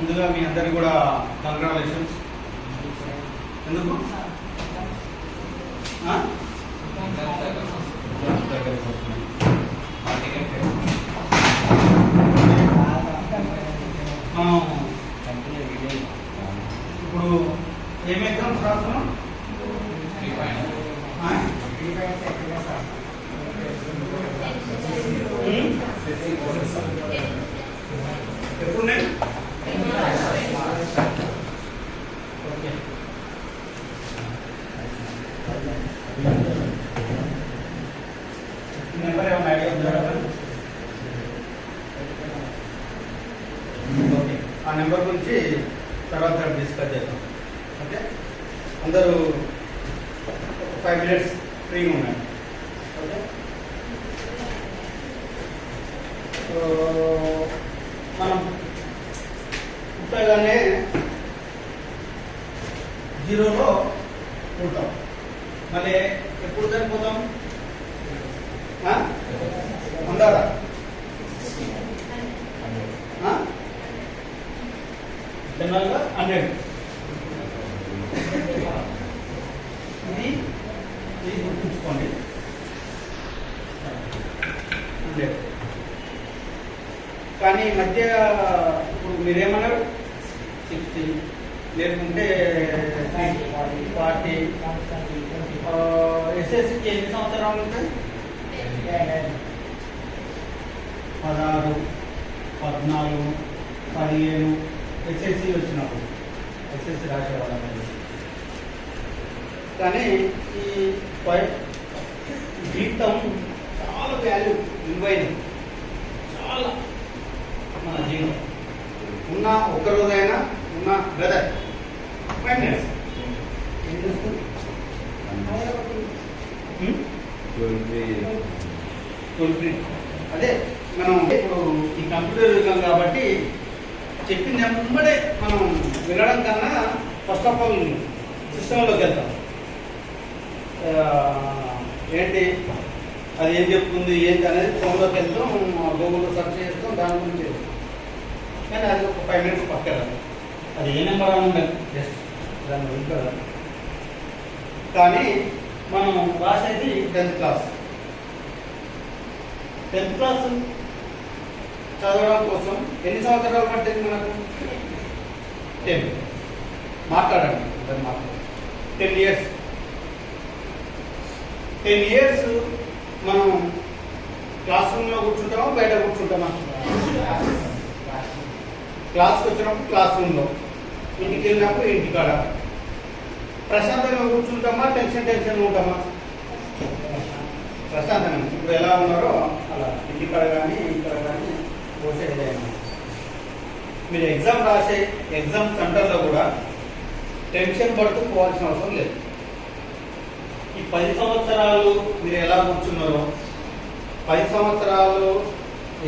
ముందుగా మీ అందరికి కూడా కంగ్రాచులేషన్స్. ఎందుకు? ఇప్పుడు ఏం ఎగ్జామ్స్ రాస్తున్నాం? ఉమ్? ఎప్పుడు ఉన్నాయి? ఓకే నెంబర్ ఏమైనా ఐడియా ఉందా ఓకే ఆ నెంబర్ గురించి తర్వాత డిస్కస్ చేద్దాం ఓకే అందరూ ఫైవ్ మినిట్స్ ఫ్రీగా ఉన్నాయి ఓకే సో, మనం పుట్టగానే జీరోలో పుడతాం మళ్ళీ ఎప్పుడు చనిపోతాం ఆ? అందారా ఆ? జనరల్గా హండ్రెడ్. ఇది ఇది గుర్తుంచుకోండి. హండ్రెడ్. కానీ మధ్య ఇప్పుడు మీరేమన్నారు? సిక్స్టీ లేకుంటే ఫార్టీ ఎస్ఎస్సికి ఎన్ని సంవత్సరాలు ఉంటాయి? పదహారు పద్నాలుగు పదిహేను. ఎస్ఎస్సి వచ్చినప్పుడు. ఎస్ఎస్సి రాసేవాళ్ళం కానీ ఈ జీవితం చాలా వాల్యూ విలువైనది చాలా. మన జీవితం ఉన్న ఒక్క రోజైనా ఉన్న brother five minutes toll free అదే మనం ఇప్పుడు ఈ కంప్యూటర్ యుగం కాబట్టి చెప్పింది వెంబడే మనం వినడం కన్నా ఫస్ట్ ఆఫ్ ఆల్ సిస్టంలోకి వెళ్తాం. ఏంటి? అది ఏం చెప్తుంది ఏంటి అనేది ఫోన్లోకి వెళ్తాం గూగుల్లో సెర్చ్ చేస్తాం దాని గురించి. కానీ అది ఒక ఫైవ్ మినిట్స్ పక్కన. అది ఏ నెంబర్ అని ఉండదు జస్ట్ దాని గురించి కదా. కానీ మనం రాసేది టెన్త్ క్లాస్ టెన్త్ క్లాస్ చదవడం కోసం ఎన్ని సంవత్సరాలు పట్టింది మనకు? టెన్ మాట్లాడండి ఇద్దరు మాట్లాడండి. టెన్ ఇయర్స్ టెన్ ఇయర్స్ మనం క్లాస్ రూమ్లో కూర్చుంటామా బయట కూర్చుంటామా? క్లాస్కి వచ్చినప్పుడు క్లాస్ రూమ్లో ఇంటికి వెళ్ళినప్పుడు ఇంటికాడ. ప్రశాంతంగా కూర్చుంటామా? టెన్షన్ టెన్షన్ ఉంటామా? ప్రశాంతంగా. ఇప్పుడు ఎలా ఉన్నారో అలా. ఇంటికాడ కానీ ఇక్కడ కానీ పోతే మీరు ఎగ్జామ్ రాసే ఎగ్జామ్ సెంటర్లో కూడా టెన్షన్ పడుతూ పోవాల్సిన అవసరం లేదు. ఈ పది సంవత్సరాలు మీరు ఎలా కూర్చున్నారో పది సంవత్సరాలు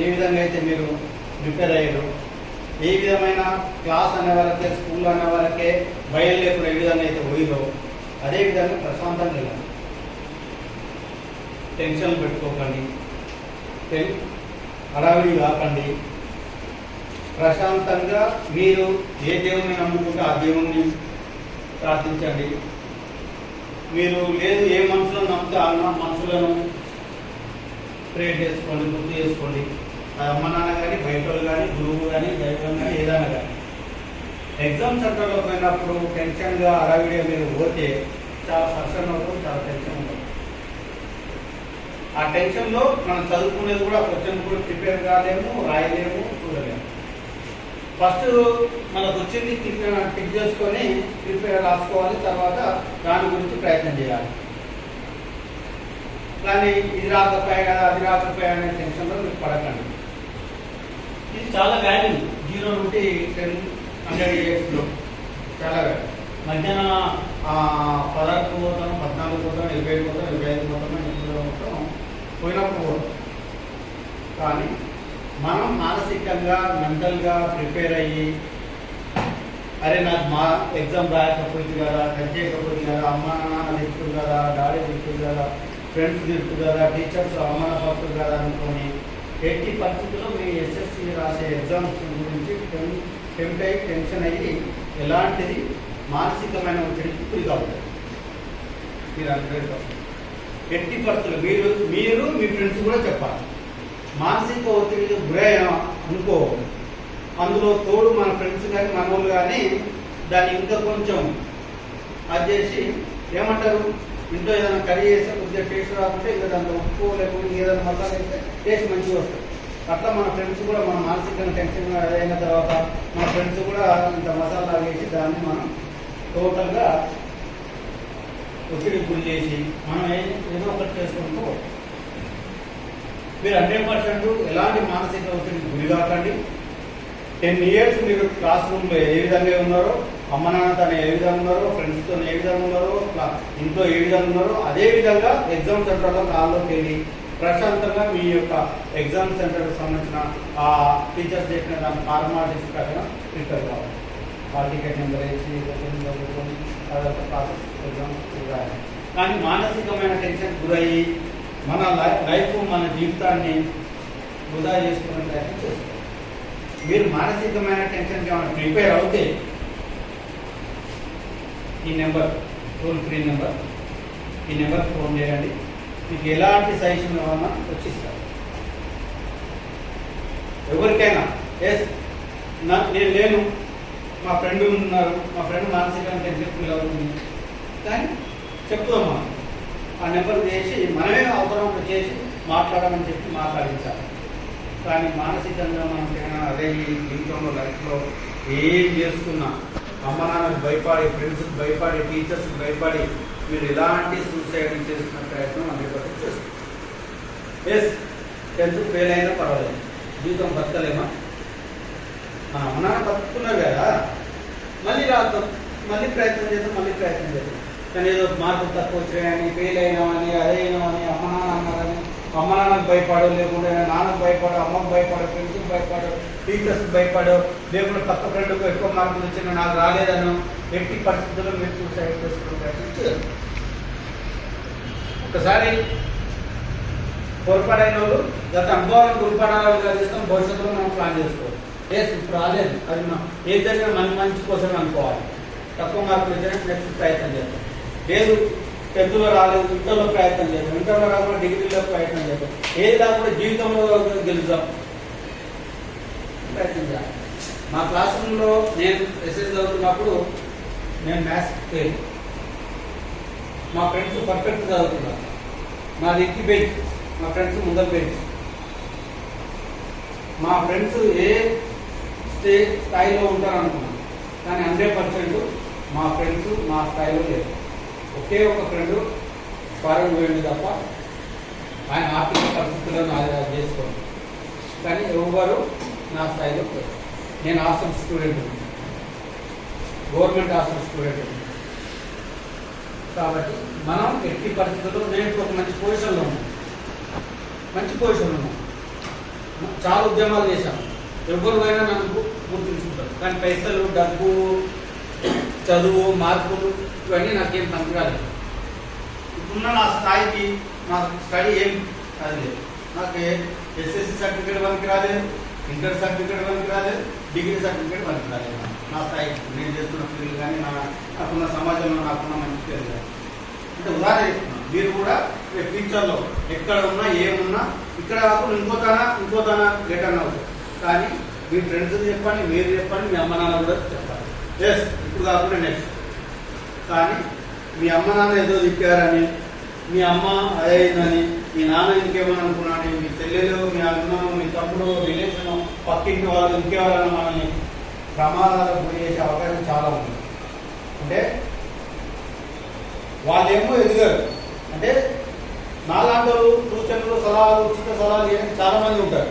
ఏ విధంగా అయితే మీరు ప్రిపేర్ అయ్యారో ఏ విధమైన క్లాస్ అనే వరకే స్కూల్ అనే భయం లేకుండా ఏ విధంగా అయితే పోయిందో అదే విధంగా ప్రశాంతంగా వెళ్ళాలి టెన్షన్ పెట్టుకోకండి. టెన్ హడావిడి కాకండి. ప్రశాంతంగా మీరు ఏ దేవుని నమ్ముకుంటే ఆ దేవుణ్ణి ప్రార్థించండి. మీరు లేదు ఏ మనుషులను నమ్మితే ఆ మనుషులను ప్రేర్ చేసుకోండి గుర్తు చేసుకోండి. అమ్మ నాన్న కానీ బయట వాళ్ళు కానీ గురువు కానీ దైవం కానీ ఏదైనా కానీ ఎగ్జామ్ సెంటర్లో పోయినప్పుడు టెన్షన్గా అరావిడిగా మీరు పోతే చాలా పర్సన్ అవుతాం చాలా టెన్షన్ ఉంటుంది. ఆ టెన్షన్లో మనం చదువుకునేది కూడా క్వశ్చన్ కూడా ప్రిపేర్ కాలేము రాయలేము చూడలేము. ఫస్ట్ మనకు వచ్చింది టిక్ టిక్ చేసుకొని ప్రిపేర్ రాసుకోవాలి తర్వాత దాని గురించి ప్రయత్నం చేయాలి. కానీ ఇది రాకపోయా కదా అది రాకపోయా అనే టెన్షన్లో మీరు పడకండి. ఇది చాలా వాల్యూ జీరో నుండి టెన్ హండ్రెడ్ ఇయర్స్లో చాలా వాల్యూ మధ్యాహ్నం పదహారు పోతాం పద్నాలుగు పోతాం ఇరవై ఐదు పోతాం ఇరవై ఐదు పోతాం ఎనిమిది మొత్తం పోయినప్పుడు పోతాం కానీ మనం మానసికంగా మెంటల్గా ప్రిపేర్ అయ్యి అరే నాకు మా ఎగ్జామ్ రాయకపోయింది కదా టచ్ చేయకపోయింది కదా అమ్మ నాన్న తిరుగుతుంది కదా డాడీ తిరుగుతుంది కదా ఫ్రెండ్స్ తిరుగుతుంది కదా టీచర్స్ అవమానపడుతుంది కదా అనుకొని ఎట్టి పరిస్థితుల్లో మీ ఎస్ఎస్సి రాసే ఎగ్జామ్స్ గురించి టెన్ టెంప్ట్ అయ్యి టెన్షన్ అయ్యి ఎలాంటిది మానసికమైన ఒత్తిడికి గురి కావుతారు మీరు హండ్రెడ్ ఎట్టి పరిస్థితులు మీరు మీరు మీ ఫ్రెండ్స్ కూడా చెప్పాలి. మానసిక ఒత్తిడికి గురయ్యా అనుకో అందులో తోడు మన ఫ్రెండ్స్ కానీ మన వాళ్ళు కానీ దాన్ని ఇంకా కొంచెం అది చేసి ఏమంటారు? ఇంట్లో ఏదైనా కర్రీ చేస్తే కొద్దిగా టేస్ట్ రాకుంటే ఇంకా దాంట్లో ఉప్పు లేకపోతే ఏదైనా మసాలా వేస్తే టేస్ట్ మంచిగా వస్తుంది. అట్లా మన ఫ్రెండ్స్ కూడా మన మానసికంగా టెన్షన్ అయిన తర్వాత మన ఫ్రెండ్స్ కూడా ఇంత మసాలా వేసి దాన్ని మనం టోటల్గా ఒత్తిడి గురి చేసి మనం ఏదో ఒకటి చేసుకుంటూ మీరు హండ్రెడ్ పర్సెంట్ ఎలాంటి మానసిక ఒత్తిడికి గురి కాకండి. టెన్ ఇయర్స్ మీరు క్లాస్ రూమ్లో ఏ విధంగా ఉన్నారో అమ్మ నాన్నతో ఏ విధంగా ఉన్నారో ఫ్రెండ్స్తో ఏ విధంగా ఉన్నారో ఇంట్లో ఏ విధంగా ఉన్నారో అదే విధంగా ఎగ్జామ్ సెంటర్లో కాల్లోకి వెళ్ళి ప్రశాంతంగా మీ యొక్క ఎగ్జామ్ సెంటర్కి సంబంధించిన ఆ టీచర్స్ చెప్పిన దాని ఫార్మాలిటీస్ ప్రకారం ప్రిపేర్ కావాలి ఆ టికెట్ నెంబర్ వేసి చదువుకొని తర్వాత ప్రాసెస్ ఎగ్జామ్స్ రాయాలి కానీ మానసికమైన టెన్షన్ గురయ్యి మన లైఫ్ మన జీవితాన్ని వృధా చేసుకునే ప్రయత్నం చేస్తారు మీరు మానసికమైన టెన్షన్కి ఏమైనా ప్రిపేర్ అవుతే ఈ నెంబర్ టోల్ ఫ్రీ నెంబర్ ఈ నెంబర్ ఫోన్ చేయండి. మీకు ఎలాంటి సజెషన్ కావాలన్నా వచ్చిస్తారు. ఎవరికైనా ఎస్ నా నేను లేను మా ఫ్రెండ్ ఉన్నారు మా ఫ్రెండ్ మానసికంగా టెన్షన్ ఫీల్ అవుతుంది కానీ చెప్తామా ఆ నెంబర్ చేసి మనమే అవసరం చేసి మాట్లాడమని చెప్పి మాట్లాడించాలి. కానీ మానసికంగా మనకైనా అదే ఈ జీవితంలో లైఫ్లో ఏం చేసుకున్నా అమ్మ నాన్నకు భయపడి ఫ్రెండ్స్కి భయపడి టీచర్స్కి భయపడి మీరు ఎలాంటి సూసైడ్ చేసిన ప్రయత్నం అందరికీ చేస్తుంది ఎస్ టెన్త్ ఫెయిల్ అయినా పర్వాలేదు. జీవితం బతకలేమా? మన అమ్మ నాన్న బతుకున్నారు కదా. మళ్ళీ రాద్దాం. మళ్ళీ ప్రయత్నం చేద్దాం మళ్ళీ ప్రయత్నం చేద్దాం. కానీ ఏదో మార్కులు తక్కువ వచ్చాయని ఫెయిల్ అయినామని అదే అయినామని అమ్మ నాన్న అన్నారని అమ్మ నాన్నకు భయపడు లేకుంటే నాన్నకు భయపడు అమ్మకు భయపడు ఫ్రెండ్స్కి భయపడు టీచర్స్కి భయపడు లేకుండా పక్క ఫ్రెండ్కి ఎక్కువ మార్కులు వచ్చిన నాకు రాలేదను ఎట్టి పరిస్థితుల్లో మీరు సూసైడ్ ఒకసారి పొరపాటైన వాళ్ళు గత అనుభవాలను గురిపడాలుగా చేస్తాం భవిష్యత్తులో మనం ప్లాన్ చేసుకోవాలి. ఎస్ ఇప్పుడు రాలేదు అది మనం ఏది జరిగినా మన మంచి కోసమే అనుకోవాలి. తక్కువ మార్కులు వచ్చినా నెక్స్ట్ ప్రయత్నం చేస్తాం లేదు టెన్త్లో రాలేదు ఇంటర్లో ప్రయత్నం చేద్దాం. ఇంటర్లో రాకుండా డిగ్రీలో ప్రయత్నం చేద్దాం. ఏది కాకుండా జీవితంలో గెలుద్దాం ప్రయత్నం చేయాలి మా క్లాస్ రూమ్లో నేను ఎస్ఎస్ చదువుతున్నప్పుడు నేను మ్యాథ్స్ ఫెయిల్ మా ఫ్రెండ్స్ పర్ఫెక్ట్ చదువుతున్నారు. మాది ఎక్కి బెంచ్ మా ఫ్రెండ్స్ ముందర బెంచ్ మా ఫ్రెండ్స్ ఏ స్టే స్థాయిలో ఉంటారు అనుకున్నాను కానీ హండ్రెడ్ పర్సెంట్ మా ఫ్రెండ్స్ మా స్థాయిలో లేరు. ఒకే ఒక ఫ్రెండ్ ఫారెన్ పోయింది తప్ప ఆయన ఆర్థిక పరిస్థితులను ఆధార చేసుకోండి. కానీ ఎవరు నా స్థాయిలో నేను hostel student. Government hostel student. కాబట్టి మనం ఎట్టి పరిస్థితుల్లో నేను ఒక మంచి పొజిషన్లో ఉన్నాను. మంచి పొజిషన్లో ఉన్నాను. చాలా ఉద్యమాలు చేశాను. ఎవరు అయినా నన్ను గు- గుర్తుంచుకుంటారు. కానీ పైసలు డబ్బు చదువు మార్కులు ఇవన్నీ నాకేం పనికిరాలేదు ఇప్పుడున్న నా స్థాయికి నా స్టడీ ఏం అది లేదు నాకు ఎస్ఎస్సి సర్టిఫికేట్ పనికి రాలేదు ఇంటర్ సర్టిఫికేట్ పనికి రాలేదు డిగ్రీ సర్టిఫికేట్ పనికి రాలేదు. నా స్థాయికి నేను చేస్తున్న ఫీల్డ్ కానీ నా నాకున్న సమాజంలో నాకున్న మంచి పేరు కానీ. అంటే ఉదాహరణ చెప్తున్నాను మీరు కూడా రేపు ఫ్యూచర్లో ఎక్కడ ఉన్నా ఏమున్నా ఇక్కడ కాకుండా ఇంకోతానా ఇంకోతానా బెటర్ అవుతుంది కానీ మీ ఫ్రెండ్స్ చెప్పండి మీరు చెప్పండి మీ అమ్మ నాన్న కూడా చెప్పాలి. ఎస్ ఇప్పుడు కాకుండా నెక్స్ట్ కానీ మీ అమ్మ నాన్న ఏదో తిప్పారని మీ అమ్మ అదైందని మీ నాన్న ఇంకేమని అనుకున్నాను మీ చెల్లెలు మీ అన్న మీ తమ్ముడు రిలేషన్ పక్కింటి వాళ్ళు ఇంకెవరైనా మనల్ని ప్రమాదాలకు గురి చేసే అవకాశం చాలా ఉంది. అంటే వాళ్ళేమో ఎదిగారు. అంటే నాలాంటి సూచనలు సలహాలు ఉచిత సలహాలు చేయడానికి చాలా మంది ఉంటారు.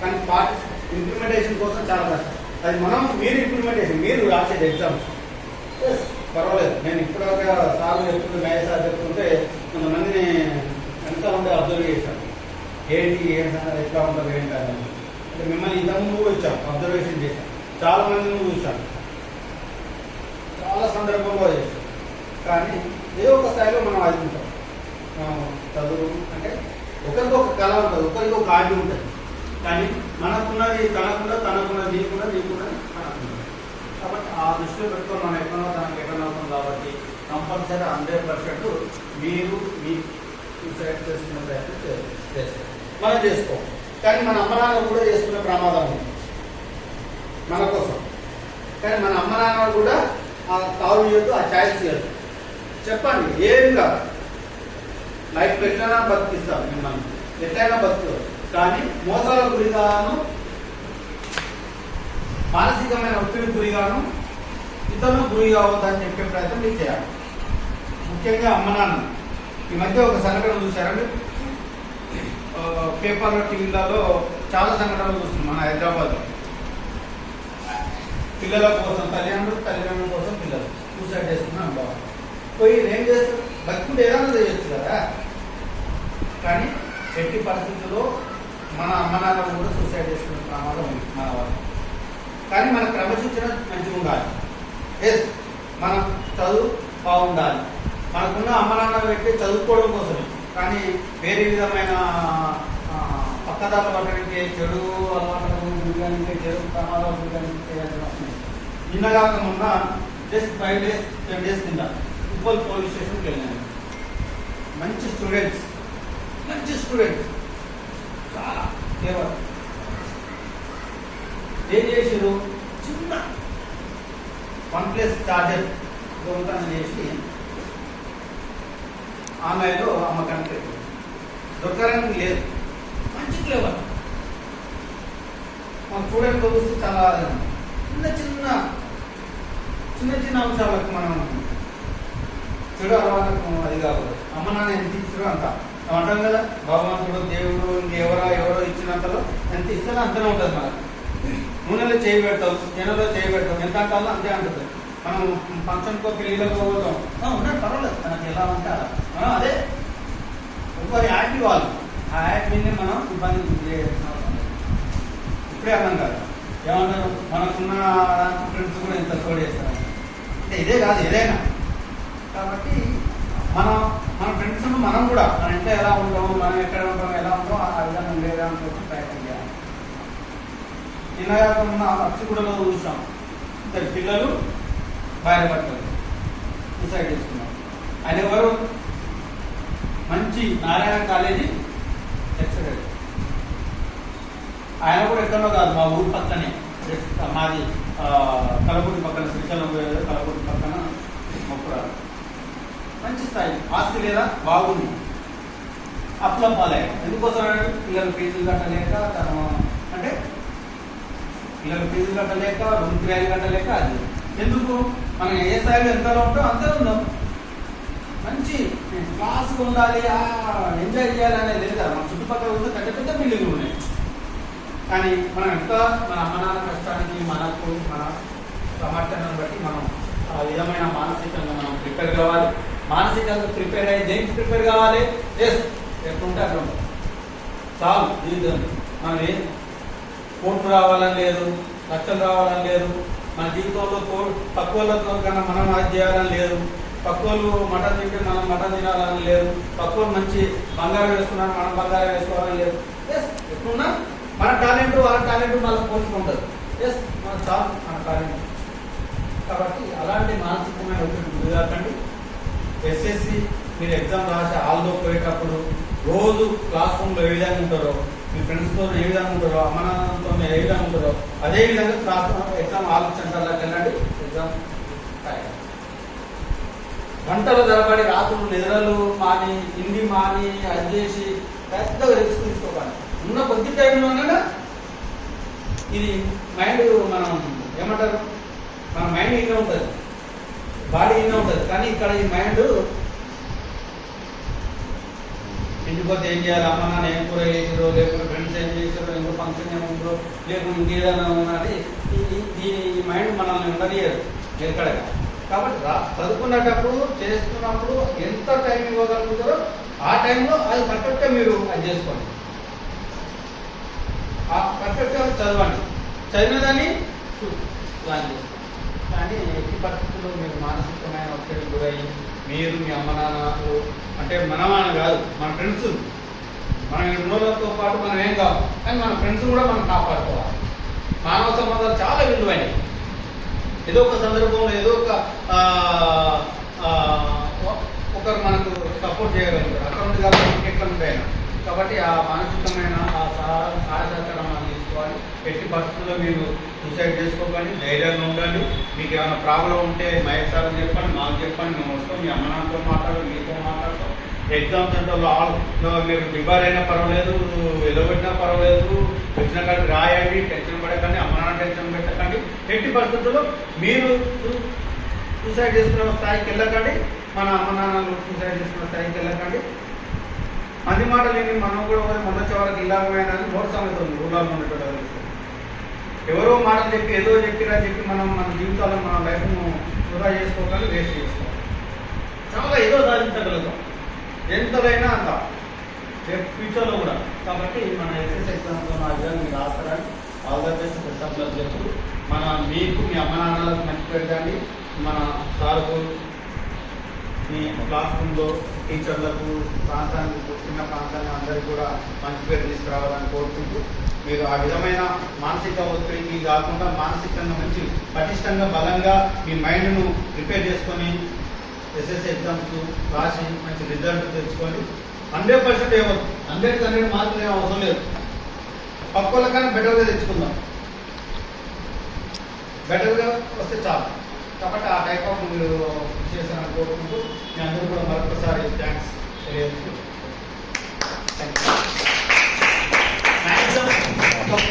కానీ పార్టీ ఇంప్లిమెంటేషన్ కోసం చాలా కష్టం. అది మనం మీరు ఇంప్లిమెంటేషన్ మీరు రాసేది ఎగ్జామ్స్ పర్వాలేదు. నేను ఇప్పటిదాకా సార్లు చెప్తుంటే మేయ సార్ చెప్తుంటే కొంతమందిని ఎంతో ఉంటే అబ్జర్వ్ చేశాను ఏంటి ఏం ఎట్లా ఉంటుంది ఏంటి అని. అంటే మిమ్మల్ని ఇంతకుముందు కూడా వచ్చాం అబ్జర్వేషన్ చేశాం. చాలా మందిని చూశాను చాలా సందర్భంలో చేశాం. కానీ ఏదో ఒక స్థాయిలో మనం ఆదుకుంటాం చదువు అంటే ఒకరికి ఒక కళ ఉంటుంది ఒకరికి ఒక ఆడి ఉంటుంది. కానీ మనకున్నది తనకున్నది తనకున్నది నీకున్నది నీకున్నది కాబట్టి ఆ దృష్టిలో పెట్టుకొని మనం ఎక్కడో దానికి ఎక్కడ అవుతుంది కాబట్టి కంపల్సరీ హండ్రెడ్ పర్సెంట్ మీరు మీ సెలెక్ట్ చేసుకునే ప్రయత్నం చేస్తారు మనం చేసుకో. కానీ మన అమ్మ నాన్న కూడా చేసుకునే ప్రమాదం ఉంది. మన కోసం. కానీ మన అమ్మ నాన్న కూడా ఆ తావు ఇవ్వద్దు ఆ ఛాయిస్ ఇవ్వద్దు చెప్పండి ఏం కాదు. లైఫ్ ఎట్లైనా బతికిస్తాం మిమ్మల్ని. ఎట్లయినా బతుకు కానీ మోసాల గురిగాను మానసికమైన ఒత్తిడి గురిగాను ఇతరులు గురి కావద్దని చెప్పే ప్రయత్నం మీరు చేయాలి. ముఖ్యంగా అమ్మ నాన్న. ఈ మధ్య ఒక సంఘటన చూసారండి పేపర్లో టీవీలలో చాలా సంఘటనలు చూస్తున్నాం మన హైదరాబాద్లో పిల్లల కోసం తల్లిదండ్రులు తల్లిదండ్రుల కోసం పిల్లలు సూసైడ్ చేసుకున్నాం బాబు. పోయి ఏం చేస్తారు? బతుకుంటే ఏదైనా చేయొచ్చు కదా. కానీ ఎట్టి పరిస్థితుల్లో మన అమ్మ నాన్న కూడా సూసైడ్ చేసుకునే ప్రమాదం ఉంది మన వాళ్ళు కానీ మన క్రమశిక్షణ మంచిగా ఉండాలి ఎస్ మనం చదువు బాగుండాలి. మనకున్న అమ్మ నాన్న పెట్టి చదువుకోవడం కోసమే. కానీ వేరే విధమైన ఆ, పక్కదారులు పట్టడానికి చెడు అలవాట్లకు గురిగానికి చెడు ప్రమాదాలు గురిగానికి చేయాల్సిన అవసరం నిన్న కాకుండా just five days ten days కింద ఉప్పల్ పోలీస్ స్టేషన్కి వెళ్ళాను. మంచి స్టూడెంట్స్ మంచి స్టూడెంట్స్. చాలా కేవలం ఏం చేసారు చిన్న వన్ ప్లస్ చార్జర్ దొంగతనం చేసి ఆన్లైన్లో అమ్మకానికి పెట్టారు దొరకడానికి లేదు. మంచి ఫ్లేవర్ మన స్టూడెంట్ చూస్తే చాలా చిన్న చిన్న చిన్న చిన్న అంశాలకు మనం చెడు అలవాట్లకు అది కాదు అమ్మ నాన్న ఎంత ఇచ్చారో అంత. అంటాం కదా భగవంతుడు దేవుడు ఇంకెవరో ఎవరో ఇచ్చినంతలో ఎంత ఇస్తారో అంతనే ఉంటుంది మనకు. నూనెలో చేయి పెడతాం జనంలో చేయి పెడతాం ఎంత కావాలో అంతే అంటుంది. మనం ఫంక్షన్కో పెళ్ళిళ్ళకో పోతాం ఉన్నాడు పర్వాలేదు. తనకి ఎలా ఉంటే అలా. మనం అదే ఒకరి యాక్ట్ వాళ్ళు ఆ యాక్ట్ మీద మనం ఇబ్బంది చేయాల్సిన అవసరం ఇప్పుడే అర్థం కాదు. ఏమంటారు? మనకున్న ఫ్రెండ్స్ కూడా ఇంత తోడు చేస్తారు. అంటే ఇదే కాదు ఏదైనా. కాబట్టి మనం మన ఫ్రెండ్స్ మనం కూడా మన ఇంట్లో ఎలా ఉంటాం మనం ఎక్కడ ఉంటాం ఎలా ఉంటాం ఆ విధంగా లేదా అనుకోవచ్చు ప్రయత్నం చేయాలి ఉన్న మొన్న అప్సిగూడలో చూసాం. ఇద్దరు పిల్లలు భార్య భర్తలు. సూసైడ్ చేసుకున్నారు ఆయన ఎవరు? మంచి నారాయణ కాలేజీ లెక్చరర్. ఆయన కూడా ఎక్కడో కాదు మా ఊరు పక్కనే. మాది కలపూరి పక్కన శ్రీశైలం కలపూరి పక్కన మొక్కురాలు మంచి స్థాయి. ఆస్తి లేదా? బాగుంది. అప్లం పాలే ఎందుకోసం పిల్లలు ఫీజులు కట్టలేక తను పిల్లలు ఫీజులు కట్టలేక రూమ్ కిరాయిలు కట్టలేక అది. ఎందుకు? మనం ఏ స్థాయిలో ఎంతలో ఉంటో అంతే ఉందాం మంచి క్లాస్ ఉండాలి ఆ, ఎంజాయ్ చేయాలి అనేది లేదు మన చుట్టుపక్కల ఉన్న పెద్ద పెద్ద బిల్డింగ్లు ఉన్నాయి. కానీ మనం ఎంత మన అమ్మ నాన్న కష్టానికి మనకు మన సమర్థనను బట్టి మనం ఆ విధమైన మానసికంగా మనం ప్రిపేర్ కావాలి. మానసికంగా ప్రిపేర్ అయ్యి దేనికి ప్రిపేర్ కావాలి? ఎస్ ఎట్లుంటే అట్లా చాలు జీవితం. మనం ఏం కోట్లు రావాలని లేదు లక్షలు రావాలని లేదు మన జీవితంలో కో పక్కువలతో కన్నా మనం అది చేయాలని లేదు పక్కోళ్ళు మటన్ తింటే మనం మటన్ తినాలని లేదు పక్కోళ్ళు మంచి బంగారం వేసుకున్నాను మనం బంగారం వేసుకోవాలని లేదు. ఎస్ ఎట్లున్నా మన టాలెంట్ వాళ్ళ టాలెంట్ మళ్ళీ పోల్చుకుంటారు ఎస్ మన చాలు మన టాలెంట్. కాబట్టి అలాంటి మానసికమైన ఒత్తిడి గురి కాకండి ఎస్ఎస్సి మీరు ఎగ్జామ్ రాసి హాల్లో పోయేటప్పుడు రోజు క్లాస్ రూమ్లో ఏ విధంగా ఉంటారో మీ ఫ్రెండ్స్తో ఏ విధంగా ఉంటారో అమ్మనాన్నతో ఏ విధంగా ఉంటారో అదే విధంగా క్లాస్ ఎగ్జామ్ హాల్ వెళ్ళండి. ఎగ్జామ్ గంటలు గంటల తరబడి రాత్రులు నిద్రలు మాని తిండి మాని అది చేసి పెద్దగా రిస్క్ తీసుకోవాలి ఉన్న కొద్ది టైంలోనే ఇది మైండ్ మనం ఏమంటారు? మన మైండ్ ఇన్నే ఉంటుంది. బాడీ ఇన్నే ఉంటుంది. కానీ ఇక్కడ ఈ మైండ్ ఇంటికి పోతే ఏం చేయాలి? అమ్మ నాన్న ఏం కూర చేసారో లేకుంటే ఫ్రెండ్స్ ఏం చేసారో ఎందుకు ఫంక్షన్ ఏముందో లేకుంటే ఇంకేదైనా ఉన్నది దీని మైండ్ మనల్ని ఉండనియదు ఎక్కడగా కాబట్టి రా చదువుకునేటప్పుడు చేస్తున్నప్పుడు ఎంత టైం ఇవ్వగలుగుతారో ఆ టైంలో అది పర్ఫెక్ట్గా మీరు అది చేసుకోండి. ఆ పర్ఫెక్ట్గా చదవండి. చదివినదాన్ని ప్లాన్ చేసుకోండి. కానీ ఎట్టి పరిస్థితుల్లో మీరు మానసికమైన ఒత్తిడి గురయ్యి మీరు మీ అమ్మ నాన్నలు అంటే మనమాన కాదు మన ఫ్రెండ్స్ మన విలువలతో పాటు మనం ఏం కాదు కానీ మన ఫ్రెండ్స్ కూడా మనం కాపాడుకోవాలి. మానవ సంబంధాలు చాలా విలువైనవి. ఏదో ఒక సందర్భంలో ఏదో ఒక ఒకరు మనకు సపోర్ట్ చేయగలుగుతారు. అక్కడ నుండి ఎక్కడ ఉంటాయి. కాబట్టి ఆ మానసికమైన ఆ సహాయ మనం తీసుకోవాలి. ఎట్టి పరిస్థితుల్లో మీరు సూసైడ్ చేసుకోకండి ధైర్యంగా ఉండండి. మీకు ఏమైనా ప్రాబ్లం ఉంటే మహేష్ సార్ చెప్పండి మాకు చెప్పండి మేము వస్తాం. మీ అమ్మ నాన్నతో మాట్లాడు మీతో మాట్లాడతాం. ఎగ్జామ్ సెంటర్లో ఆల్ మీరు డిబార్ అయినా పర్వాలేదు ఎలవెట్టినా పర్వాలేదు. వచ్చిన కాడికి రాయండి టెన్షన్ పడకండి అమ్మ నాన్న టెన్షన్ పెట్టకండి. ఎట్టి పరిస్థితుల్లో మీరు సూసైడ్ చేసుకున్న స్థాయికి వెళ్ళకండి. మన అమ్మ నాన్నలు సూసైడ్ చేసుకున్న స్థాయికి వెళ్ళకండి. మంది మాట లేని మనం కూడా మొదటి మొన్న చివరికి ఇలాగమైన మూడు సమస్య ఉంది ఊళ్ళలో ఉండేటప్పుడు ఎవరో మాటలు చెప్పి ఏదో చెప్పిరా చెప్పి మనం మన జీవితాలను మన లైఫ్ను వృధా చేసుకోగలం వేస్ట్ చేసుకోవాలి చాలా ఏదో సాధించగలుగుతాం. ఎంతదైనా అంత. రేపు ఫ్యూచర్లో కూడా. కాబట్టి మన ఎస్ఎస్ ఎగ్జామ్స్లో నా ఎగ్జామ్ మీరు రాస్తారని ఆల్ ద బెస్ట్ ప్రస్తాపనలు చెప్పు మన మీకు మీ అమ్మ నాన్నలకు మంచి పెట్టండి మన సార్కు మీ క్లాస్ రూమ్లో టీచర్లకు ప్రాంతానికి చిన్న ప్రాంతాన్ని అందరికీ కూడా మంచి పేరు తీసుకురావాలని కోరుకుంటూ మీరు ఆ విధమైన మానసిక ఒత్తిడికి కాకుండా మానసికంగా మంచి పటిష్టంగా బలంగా మీ మైండ్ను ప్రిపేర్ చేసుకొని ఎస్ఎస్ ఎగ్జామ్స్ రాసి మంచి రిజల్ట్ తెచ్చుకొని హండ్రెడ్ పర్సెంట్ ఏమో హండ్రెడ్ హండ్రెడ్ మార్కులు ఏం అవసరం లేదు. పక్క కానీ బెటర్గా తెచ్చుకుందాం. బెటర్గా వస్తే చాలు. కాబట్టి ఆ టైప్ ఆఫ్ మీరు చేశారని కోరుకుంటూ మీ అందరూ కూడా మరొకసారి థ్యాంక్స్ తెలియజేస్తూ థ్యాంక్ యూ